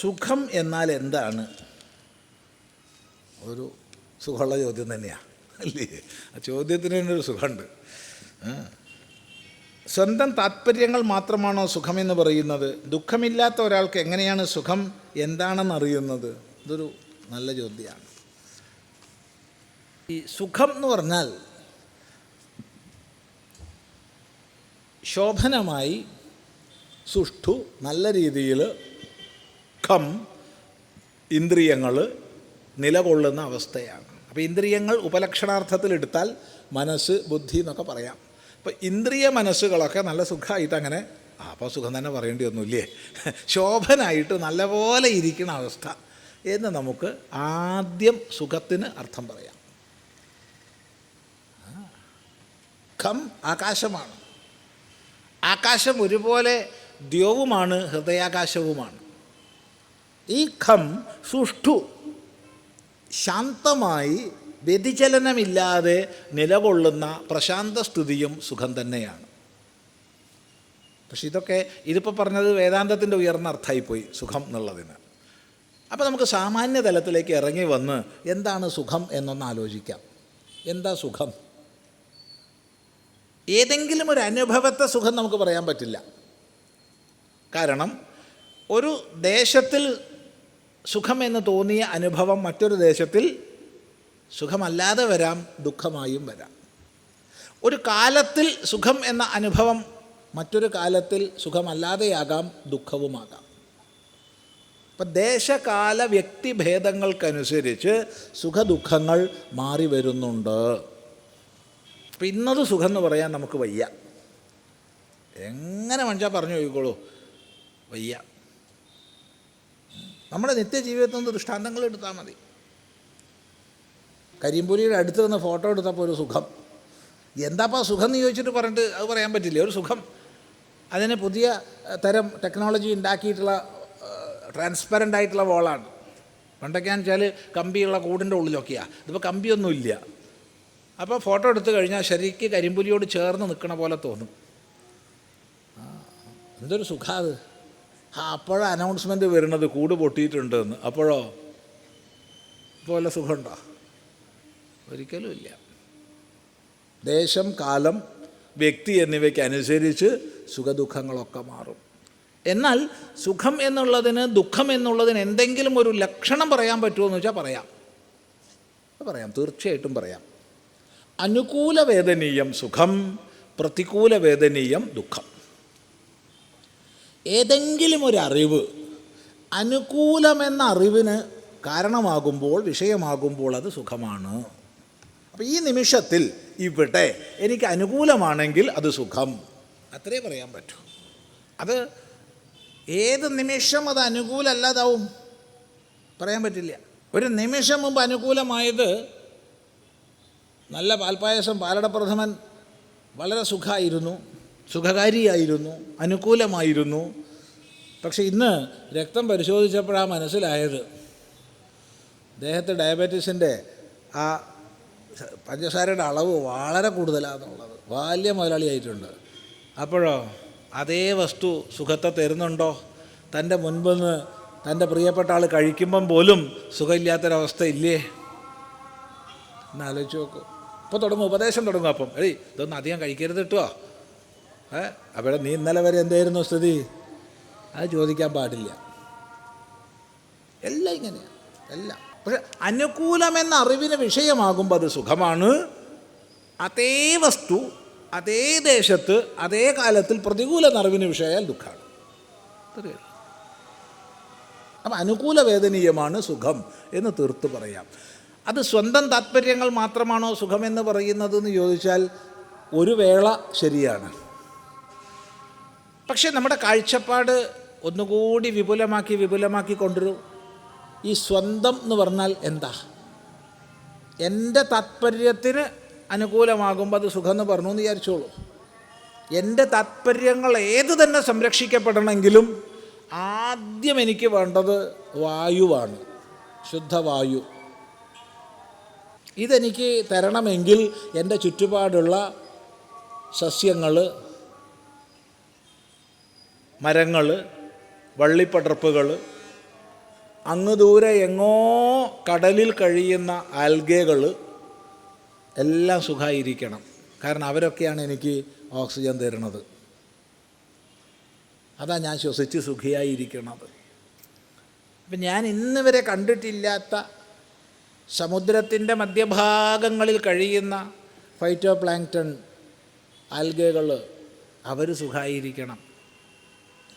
സുഖം എന്നാൽ എന്താണ്? ഒരു സുഖമുള്ള ചോദ്യം തന്നെയാണ് അല്ലേ? ആ ചോദ്യത്തിന് തന്നെ ഒരു സുഖമുണ്ട്. സ്വന്തം താല്പര്യങ്ങൾ മാത്രമാണോ സുഖമെന്ന് പറയുന്നത്? ദുഃഖമില്ലാത്ത ഒരാൾക്ക് എങ്ങനെയാണ് സുഖം? എന്താണെന്ന് അറിയുന്നത് ഇതൊരു നല്ല ചോദ്യമാണ്. ഈ സുഖം എന്ന് പറഞ്ഞാൽ ശോഭനമായി സുഷ്ഠു നല്ല രീതിയിൽ ഖം ഇന്ദ്രിയങ്ങൾ നിലകൊള്ളുന്ന അവസ്ഥയാണ്. അപ്പോൾ ഇന്ദ്രിയങ്ങൾ ഉപലക്ഷണാർത്ഥത്തിൽ എടുത്താൽ മനസ്സ് ബുദ്ധി എന്നൊക്കെ പറയാം. അപ്പോൾ ഇന്ദ്രിയ മനസ്സുകളൊക്കെ നല്ല സുഖമായിട്ട് അങ്ങനെ ആ അപ്പോൾ സുഖം തന്നെ പറയേണ്ടി ഒന്നുമില്ലേ ശോഭനായിട്ട് നല്ലപോലെ ഇരിക്കുന്ന അവസ്ഥ എന്ന് നമുക്ക് ആദ്യം സുഖത്തിന് അർത്ഥം പറയാം. ഖം ആകാശമാണ്. ആകാശം ഒരുപോലെ ദ്യോവുമാണ് ഹൃദയാകാശവുമാണ്. ഈ ഖം സുഷ്ഠു. ശാന്തമായി വ്യതിചലനമില്ലാതെ നിലകൊള്ളുന്ന പ്രശാന്ത സ്ഥിതിയും സുഖം തന്നെയാണ്. പക്ഷെ ഇതൊക്കെ ഇതിപ്പോൾ പറഞ്ഞത് വേദാന്തത്തിന്റെ ഉയർന്ന അർത്ഥമായിപ്പോയി സുഖം എന്നുള്ളതിന്. അപ്പോൾ നമുക്ക് സാമാന്യ തലത്തിലേക്ക് ഇറങ്ങി വന്ന് എന്താണ് സുഖം എന്നൊന്ന് ആലോചിക്കാം. എന്താ സുഖം? ഏതെങ്കിലും ഒരു അനുഭവത്തെ സുഖം നമുക്ക് പറയാൻ പറ്റില്ല. കാരണം ഒരു ദേശത്തിൽ സുഖമെന്ന് തോന്നിയ അനുഭവം മറ്റൊരു ദേശത്തിൽ സുഖമല്ലാതെ വരാം ദുഃഖമായും വരാം. ഒരു കാലത്തിൽ സുഖം എന്ന അനുഭവം മറ്റൊരു കാലത്തിൽ സുഖമല്ലാതെയാകാം ദുഃഖവുമാകാം. അപ്പം ദേശകാല വ്യക്തിഭേദങ്ങൾക്കനുസരിച്ച് സുഖദുഃഖങ്ങൾ മാറി വരുന്നുണ്ട്. അപ്പം ഇന്നത് സുഖം എന്ന് പറയാൻ നമുക്ക് വയ്യ. എങ്ങനെ മനുഷ്യ പറഞ്ഞു ചോദിക്കോളൂ? വയ്യ. നമ്മുടെ നിത്യജീവിതത്തിൽ നിന്ന് ദൃഷ്ടാന്തങ്ങൾ എടുത്താൽ മതി. കരിമ്പുലിയുടെ അടുത്ത് നിന്ന് ഫോട്ടോ എടുത്തപ്പോൾ ഒരു സുഖം. എന്താപ്പാ സുഖം എന്ന് ചോദിച്ചിട്ട് പറഞ്ഞിട്ട് അത് പറയാൻ പറ്റില്ല. ഒരു സുഖം. അതിന് പുതിയ തരം ടെക്നോളജി ഉണ്ടാക്കിയിട്ടുള്ള ട്രാൻസ്പെറന്റ് ആയിട്ടുള്ള വോളാണ്. പണ്ടൊക്കെയാണെന്ന് വെച്ചാൽ കമ്പിയുള്ള കൂടിന്റെ ഉള്ളിലൊക്കെയാണ് ഇതിപ്പോൾ കമ്പിയൊന്നുമില്ല അപ്പോൾ ഫോട്ടോ എടുത്തു കഴിഞ്ഞാൽ ശരിക്ക് കരിമ്പുലിയോട് ചേർന്ന് നിൽക്കണ പോലെ തോന്നും. എന്തൊരു സുഖാത് അപ്പോഴാണ് അനൗൺസ്മെന്റ് വരുന്നത് കൂട് പൊട്ടിയിട്ടുണ്ടെന്ന്. അപ്പോഴോ? ഇപ്പോൾ വല്ല സുഖമുണ്ടോ? ഒരിക്കലും ഇല്ല. ദേശം കാലം വ്യക്തി എന്നിവയ്ക്ക് അനുസരിച്ച് സുഖദുഃഖങ്ങളൊക്കെ മാറും. എന്നാൽ സുഖം എന്നുള്ളതിന് ദുഃഖം എന്നുള്ളതിന് എന്തെങ്കിലും ഒരു ലക്ഷണം പറയാൻ പറ്റുമോ എന്ന് വെച്ചാൽ പറയാം പറയാം. തീർച്ചയായിട്ടും പറയാം. അനുകൂല വേദനീയം സുഖം പ്രതികൂല വേദനീയം ദുഃഖം. ഏതെങ്കിലും ഒരു അറിവ് അനുകൂലമെന്ന അറിവിന് കാരണമാകുമ്പോൾ വിഷയമാകുമ്പോൾ അത് സുഖമാണ്. അപ്പോൾ ഈ നിമിഷത്തിൽ ഇവിടെ എനിക്ക് അനുകൂലമാണെങ്കിൽ അത് സുഖം. അത്രേ പറയാൻ പറ്റൂ. അത് ഏത് നിമിഷം അത് അനുകൂലമല്ലാതാവും പറയാൻ പറ്റില്ല. ഒരു നിമിഷം മുമ്പ് അനുകൂലമായത് നല്ല പാൽപ്പായസം പാലടപ്രഥമൻ വളരെ സുഖമായിരുന്നു സുഖകാരിയായിരുന്നു അനുകൂലമായിരുന്നു. പക്ഷെ ഇന്ന് രക്തം പരിശോധിച്ചപ്പോഴാണ് മനസ്സിലായത്. ദേഹത്ത് ഡയബറ്റീസിന്റെ ആ പഞ്ചസാരയുടെ അളവ് വളരെ കൂടുതലാണെന്നുള്ളത് ബാല്യ മുതലാളിയായിട്ടുണ്ട് അപ്പോഴോ അതേ വസ്തു സുഖത്തെ തരുന്നുണ്ടോ? തന്റെ മുൻപെന്ന് തന്റെ പ്രിയപ്പെട്ട ആൾ കഴിക്കുമ്പം പോലും സുഖമില്ലാത്തൊരവസ്ഥ ഇല്ലേ എന്നാലോചിച്ച് നോക്കൂ. ഇപ്പോൾ തുടങ്ങും ഉപദേശം തുടങ്ങും അപ്പം. ഏയ് ഇതൊന്നും അധികം കഴിക്കരുത് കിട്ടുമോ അവിടെ നീ ഇന്നലെ വരെ എന്തായിരുന്നു സ്ഥിതി? അത് ചോദിക്കാൻ പാടില്ല. എല്ലാം ഇങ്ങനെയാണ് എല്ലാം. പക്ഷെ അനുകൂലമെന്ന അറിവിന് വിഷയമാകുമ്പോൾ അത് സുഖമാണ്. അതേ വസ്തു അതേ ദേശത്ത് അതേ കാലത്തിൽ പ്രതികൂല അറിവിന് വിഷയമായാൽ ദുഃഖമാണ്. അപ്പം അനുകൂല വേദനീയമാണ് സുഖം എന്ന് തീർത്ത് പറയാം. അത് സ്വന്തം താത്പര്യങ്ങൾ മാത്രമാണോ സുഖമെന്ന് പറയുന്നത് എന്ന് ചോദിച്ചാൽ ഒരു വേള ശരിയാണ്. പക്ഷെ നമ്മുടെ കാഴ്ചപ്പാട് ഒന്നുകൂടി വിപുലമാക്കി വിപുലമാക്കി കൊണ്ടുവരും ഈ സ്വന്തം എന്ന് പറഞ്ഞാൽ എന്താ? എന്റെ താത്പര്യത്തിന് അനുകൂലമാകുമ്പോൾ അത് സുഖം എന്ന് പറഞ്ഞു എന്ന് വിചാരിച്ചോളൂ. എന്റെ താത്പര്യങ്ങൾ ഏത് തന്നെ സംരക്ഷിക്കപ്പെടണമെങ്കിലും ആദ്യം എനിക്ക് വേണ്ടത് വായുവാണ് ശുദ്ധവായു ഇതെനിക്ക് തരണമെങ്കിൽ എന്റെ ചുറ്റുപാടുള്ള സസ്യങ്ങൾ മരങ്ങൾ വള്ളിപ്പടർപ്പുകൾ. അങ്ങ് ദൂരെ എങ്ങോ കടലിൽ കഴിയുന്ന ആൽഗകൾ എല്ലാം സുഖമായിരിക്കണം കാരണം അവരൊക്കെയാണ് എനിക്ക് ഓക്സിജൻ തരുന്നത്. അതാ ഞാൻ ശ്വസിച്ച് സുഖിയായിരിക്കണത്. അപ്പം ഞാൻ ഇന്ന് വരെ കണ്ടിട്ടില്ലാത്ത സമുദ്രത്തിന്റെ മധ്യഭാഗങ്ങളിൽ കഴിയുന്ന ഫൈറ്റോ പ്ലാങ്ക്ടൺ ആൽഗകൾ അവർ സുഖമായിരിക്കണം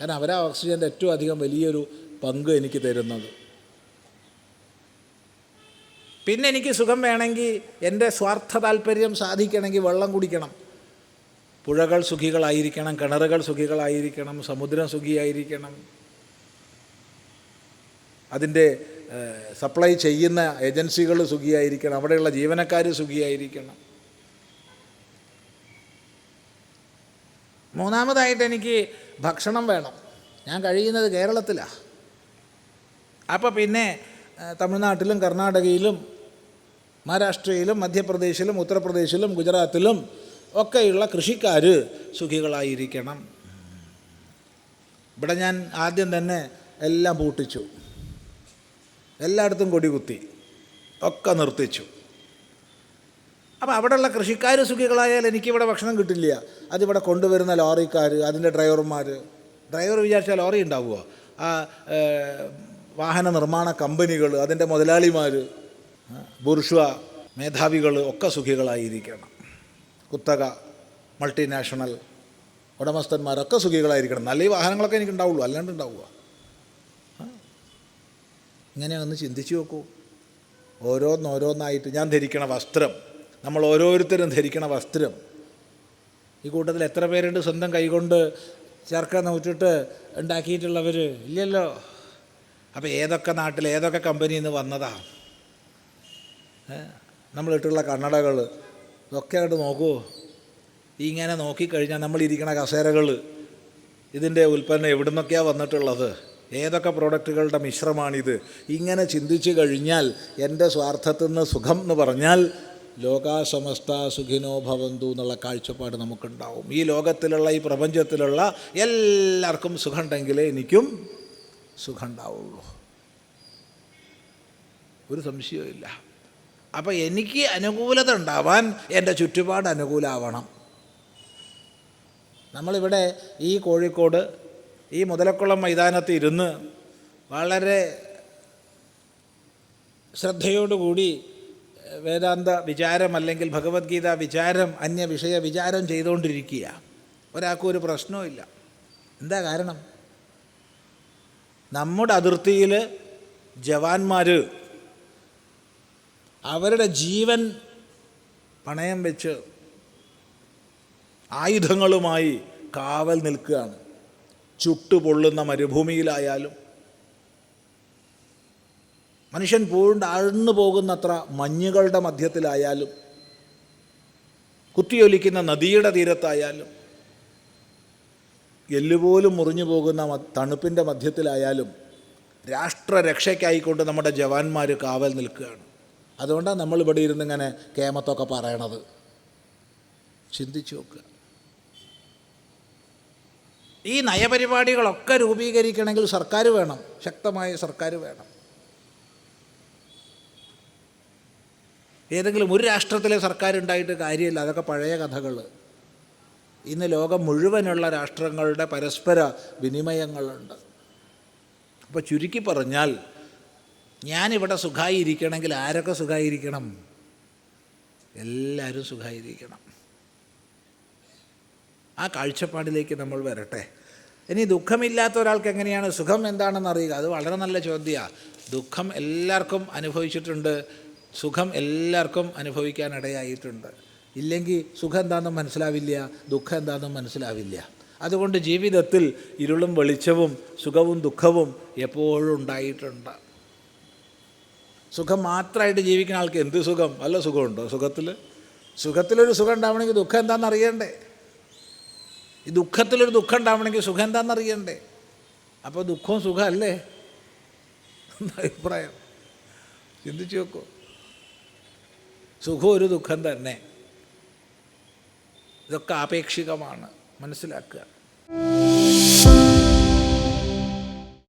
കാരണം അവരാ ഓക്സിജന്റെ ഏറ്റവും അധികം വലിയൊരു പങ്ക് എനിക്ക് തരുന്നത്. പിന്നെ എനിക്ക് സുഖം വേണമെങ്കിൽ എന്റെ സ്വാർത്ഥ താല്പര്യം സാധിക്കണമെങ്കിൽ വെള്ളം കുടിക്കണം. പുഴകൾ സുഖികളായിരിക്കണം കിണറുകൾ സുഖികളായിരിക്കണം സമുദ്രം സുഖിയായിരിക്കണം. അതിന്റെ സപ്ലൈ ചെയ്യുന്ന ഏജൻസികൾ സുഖിയായിരിക്കണം അവിടെയുള്ള ജീവനക്കാർ സുഖിയായിരിക്കണം. മൂന്നാമതായിട്ട് എനിക്ക് ഭക്ഷണം വേണം. ഞാൻ കഴിയുന്നത് കേരളത്തിലാണ് അപ്പോൾ പിന്നെ തമിഴ്നാട്ടിലും കർണാടകയിലും മഹാരാഷ്ട്രയിലും മധ്യപ്രദേശിലും ഉത്തർപ്രദേശിലും ഗുജറാത്തിലും ഒക്കെയുള്ള കൃഷിക്കാർ സുഖികളായിരിക്കണം. ഇവിടെ ഞാൻ ആദ്യം തന്നെ എല്ലാം പൂട്ടിച്ചു. എല്ലായിടത്തും കൊടികുത്തി. ഒക്കെ നിർത്തിച്ചു. അപ്പോൾ അവിടെയുള്ള കൃഷിക്കാർ സുഖികളായാൽ എനിക്കിവിടെ ഭക്ഷണം കിട്ടില്ല. അതിവിടെ കൊണ്ടുവരുന്ന ലോറിക്കാർ അതിന്റെ ഡ്രൈവർമാർ ഡ്രൈവർ വിചാരിച്ചാൽ ലോറി ഉണ്ടാവുമോ ആ വാഹന നിർമ്മാണ കമ്പനികൾ അതിന്റെ മുതലാളിമാർ ബുർഷ്വ മേധാവികൾ ഒക്കെ സുഖികളായിരിക്കണം. കുത്തക മൾട്ടിനാഷണൽ ഉടമസ്ഥന്മാരൊക്കെ സുഖികളായിരിക്കണം. നല്ല ഈ വാഹനങ്ങളൊക്കെ എനിക്ക് ഉണ്ടാവുള്ളൂ അല്ലാണ്ട് ഉണ്ടാവുക ഇങ്ങനെ ഒന്ന് ചിന്തിച്ചു നോക്കൂ. ഓരോന്നോരോന്നായിട്ട് ഞാൻ ധരിക്കണ വസ്ത്രം നമ്മൾ ഓരോരുത്തരും ധരിക്കണ വസ്ത്രം. ഈ കൂട്ടത്തിൽ എത്ര പേരുണ്ട് സ്വന്തം കൈകൊണ്ട് ചേർക്ക നൂറ്റിട്ട് ഉണ്ടാക്കിയിട്ടുള്ളവർ ഇല്ലല്ലോ. അപ്പോൾ ഏതൊക്കെ നാട്ടിൽ ഏതൊക്കെ കമ്പനിയിൽ നിന്ന് വന്നതാ? നമ്മളിട്ടുള്ള കണ്ണടകൾ ഇതൊക്കെ ആയിട്ട് നോക്കൂ. ഇങ്ങനെ നോക്കിക്കഴിഞ്ഞാൽ നമ്മളിരിക്കണ കസേരകൾ ഇതിന്റെ ഉൽപ്പന്നം എവിടെ നിന്നൊക്കെയാണ് വന്നിട്ടുള്ളത്? ഏതൊക്കെ പ്രോഡക്റ്റുകളുടെ മിശ്രമാണിത്? ഇങ്ങനെ ചിന്തിച്ചു കഴിഞ്ഞാൽ എന്റെ സ്വാർത്ഥത്തിൽ നിന്ന് സുഖം എന്ന് പറഞ്ഞാൽ ലോകാസമസ്ത സുഖിനോ ഭവന്തു എന്നുള്ള കാഴ്ചപ്പാട് നമുക്കുണ്ടാവും. ഈ ലോകത്തിലുള്ള ഈ പ്രപഞ്ചത്തിലുള്ള എല്ലാവർക്കും സുഖമുണ്ടെങ്കിലേ എനിക്കും സുഖമുണ്ടാവുള്ളൂ. ഒരു സംശയവുമില്ല. അപ്പോൾ എനിക്ക് അനുകൂലത ഉണ്ടാവാൻ എന്റെ ചുറ്റുപാട് അനുകൂലമാവണം നമ്മളിവിടെ ഈ കോഴിക്കോട് ഈ മുതലക്കുളം മൈതാനത്ത് ഇരുന്ന് വളരെ ശ്രദ്ധയോടുകൂടി വേദാന്ത വിചാരം അല്ലെങ്കിൽ ഭഗവത്ഗീത വിചാരം അന്യ വിഷയ വിചാരം ചെയ്തുകൊണ്ടിരിക്കുക. ഒരാൾക്കും ഒരു പ്രശ്നവുമില്ല എന്താ കാരണം? നമ്മുടെ അതിർത്തിയിൽ ജവാന്മാർ അവരുടെ ജീവൻ പണയം വെച്ച് ആയുധങ്ങളുമായി കാവൽ നിൽക്കുകയാണ്. ചുട്ടുപൊള്ളുന്ന മരുഭൂമിയിലായാലും മനുഷ്യൻ പൂണ്ട് ആഴ്ന്നു പോകുന്നത്ര മഞ്ഞുകളുടെ മധ്യത്തിലായാലും കുത്തിയൊലിക്കുന്ന നദിയുടെ തീരത്തായാലും എല്ലുപോലും മുറിഞ്ഞു പോകുന്ന തണുപ്പിന്റെ മധ്യത്തിലായാലും രാഷ്ട്രരക്ഷയ്ക്കായിക്കൊണ്ട് നമ്മുടെ ജവാന്മാർ കാവൽ നിൽക്കുകയാണ്. അതുകൊണ്ടാണ് നമ്മളിവിടെ ഇരുന്ന് ഇങ്ങനെ കേമത്തൊക്കെ പറയണത്. ചിന്തിച്ചു നോക്കുക. ഈ നയപരിപാടികളൊക്കെ രൂപീകരിക്കണമെങ്കിൽ സർക്കാർ വേണം ശക്തമായ സർക്കാർ വേണം. ഏതെങ്കിലും ഒരു രാഷ്ട്രത്തിലെ സർക്കാർ ഉണ്ടായിട്ട് കാര്യമില്ല. അതൊക്കെ പഴയ കഥകൾ. ഇന്ന് ലോകം മുഴുവനുള്ള രാഷ്ട്രങ്ങളുടെ പരസ്പര വിനിമയങ്ങളുണ്ട്. അപ്പോൾ ചുരുക്കി പറഞ്ഞാൽ ഞാനിവിടെ സുഖമായിരിക്കണമെങ്കിൽ ആരൊക്കെ സുഖമായിരിക്കണം എല്ലാവരും സുഖമായിരിക്കണം ആ കാഴ്ചപ്പാടിലേക്ക് നമ്മൾ വരട്ടെ. ഇനി ദുഃഖമില്ലാത്ത ഒരാൾക്ക് എങ്ങനെയാണ്? സുഖം എന്താണെന്ന് അറിയുക അത് വളരെ നല്ല ചോദ്യമാണ്. ദുഃഖം എല്ലാവർക്കും അനുഭവിച്ചിട്ടുണ്ട്. സുഖം എല്ലാവർക്കും അനുഭവിക്കാനിടയായിട്ടുണ്ട്. ഇല്ലെങ്കിൽ സുഖം എന്താണെന്നും മനസ്സിലാവില്ല ദുഃഖം എന്താണെന്നും മനസ്സിലാവില്ല. അതുകൊണ്ട് ജീവിതത്തിൽ ഇരുളും വെളിച്ചവും സുഖവും ദുഃഖവും എപ്പോഴും ഉണ്ടായിട്ടുണ്ട്. സുഖം മാത്രമായിട്ട് ജീവിക്കുന്ന ആൾക്ക് എന്ത് സുഖം? നല്ല സുഖമുണ്ടോ സുഖത്തിൽ? സുഖത്തിലൊരു സുഖം ഉണ്ടാവണമെങ്കിൽ ദുഃഖം എന്താണെന്ന് അറിയണ്ടേ? ഈ ദുഃഖത്തിലൊരു ദുഃഖം ഉണ്ടാവണമെങ്കിൽ സുഖം എന്താണെന്ന് അറിയണ്ടേ? അപ്പോൾ ദുഃഖവും സുഖമല്ലേ? അഭിപ്രായം. ചിന്തിച്ചു നോക്കൂ. സുഖം ഒരു ദുഃഖം തന്നെ. ഇതൊക്കെ ആപേക്ഷികമാണ്. മനസ്സിലാക്കുക.